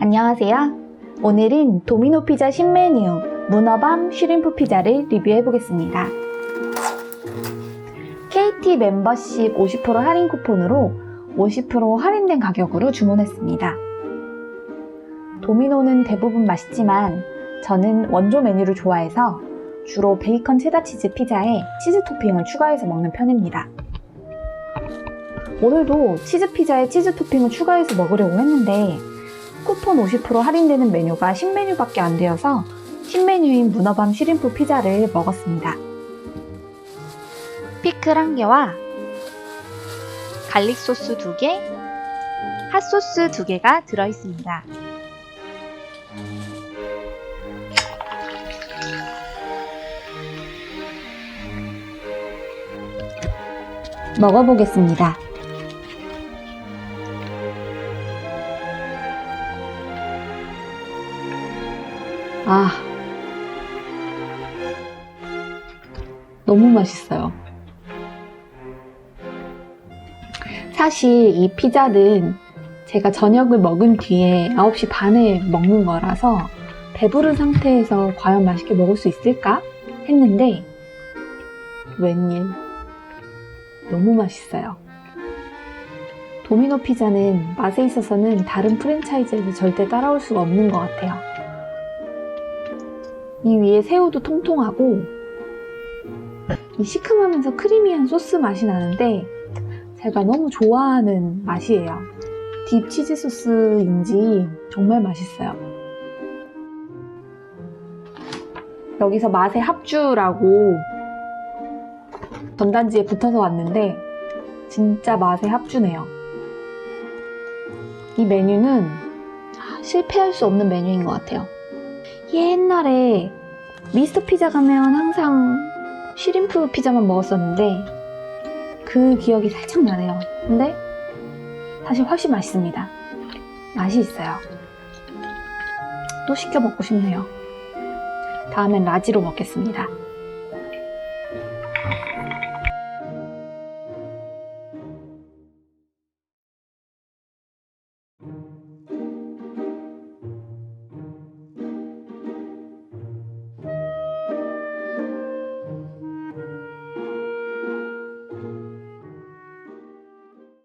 안녕하세요. 오늘은 도미노 피자 신메뉴 문어밤 슈림프 피자를 리뷰해 보겠습니다. KT 멤버십 50% 할인 쿠폰으로 50% 할인된 가격으로 주문했습니다. 도미노는 대부분 맛있지만 저는 원조 메뉴를 좋아해서 주로 베이컨 체다 치즈 피자에 치즈 토핑을 추가해서 먹는 편입니다. 오늘도 치즈 피자에 치즈 토핑을 추가해서 먹으려고 했는데 쿠폰 50% 할인되는 메뉴가 신메뉴밖에 안 되어서 신메뉴인 문어밤 슈림프 피자를 먹었습니다. 피클 1개와 갈릭 소스 2개, 핫소스 2개가 들어있습니다. 먹어보겠습니다. 아. 너무 맛있어요. 사실 이 피자는 제가 저녁을 먹은 뒤에 9시 반에 먹는 거라서 배부른 상태에서 과연 맛있게 먹을 수 있을까? 했는데 웬일 너무 맛있어요. 도미노 피자는 맛에 있어서는 다른 프랜차이즈에서 절대 따라올 수가 없는 것 같아요. 이 위에 새우도 통통하고 이 시큼하면서 크리미한 소스 맛이 나는데 제가 너무 좋아하는 맛이에요. 딥 치즈 소스인지 정말 맛있어요. 여기서 맛의 합주라고 전단지에 붙어서 왔는데 진짜 맛의 합주네요. 이 메뉴는 실패할 수 없는 메뉴인 것 같아요. 옛날에 미스터 피자 가면 항상 쉬림프 피자만 먹었었는데 그 기억이 살짝 나네요. 근데 사실 훨씬 맛있습니다. 맛이 있어요. 또 시켜 먹고 싶네요. 다음엔 라지로 먹겠습니다.